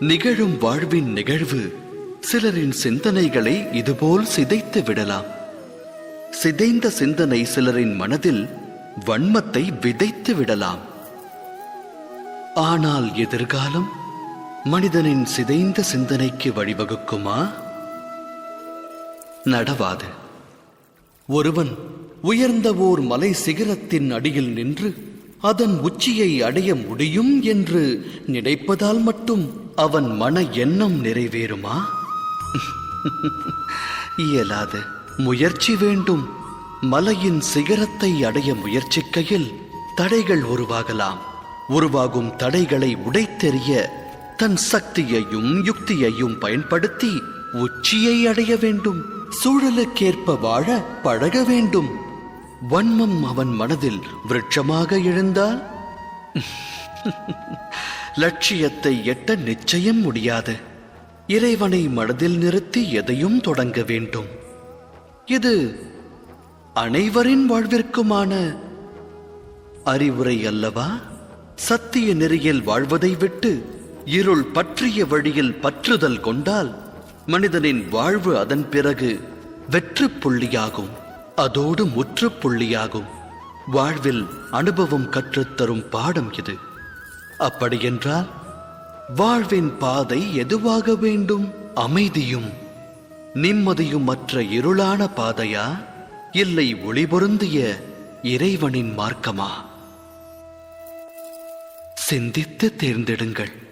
நிகழும் வாழ்வின் நிகழ்வு சிலரின் சிந்தனைகளை இதுபோல் சிதைத்து விடலாம். சிதைந்த சிந்தனை சிலரின் மனதில் வன்மத்தை விதைத்து விடலாம். ஆனால் எதிர்காலம் மனிதனின் சிதைந்த சிந்தனைக்கு வழிவகுக்குமா? நடவாது. ஒருவன் உயர்ந்த ஓர் மலை சிகரத்தின் அடியில் நின்று அதன் உச்சியை அடைய முடியும் என்று நினைப்பதால் மட்டும் அவன் மன எண்ணம் நிறைவேறுமா? இயலாது. முயற்சி வேண்டும். மலையின் சிகரத்தை அடைய முயற்சிக்கையில் தடைகள் உருவாகலாம். உருவாகும் தடைகளை உடைத்தெறிய தன் சக்தியையும் யுக்தியையும் பயன்படுத்தி உச்சியை அடைய வேண்டும். சூழலுக்கேற்ப வாழ பழக வேண்டும். வன்மம் அவன் மனதில் விருட்சமாக எழுந்தால்? லட்சியத்தை எட்ட நிச்சயம் முடியாது. இறைவனை மனதில் நிறுத்தி எதையும் தொடங்க வேண்டும். இது அனைவரின் வாழ்விற்குமான அறிவுரை அல்லவா? சத்திய நெறியில் வாழ்வதை விட்டு இருள் பற்றிய வழியில் பற்றுதல் கொண்டால் மனிதனின் வாழ்வு அதன் பிறகு வெற்று புள்ளியாகும். அதோடு முற்றுப்புள்ளியாகும் வாழ்வில் அனுபவம் கற்றுத்தரும் பாடம் இது. அப்படியென்றால் வாழ்வின் பாதை எதுவாக வேண்டும்? அமைதியும் நிம்மதியும் மற்ற இருளான பாதையா? இல்லை ஒளிபொருந்திய இறைவனின் மார்க்கமா? சிந்தித்து தேர்ந்தெடுங்கள்.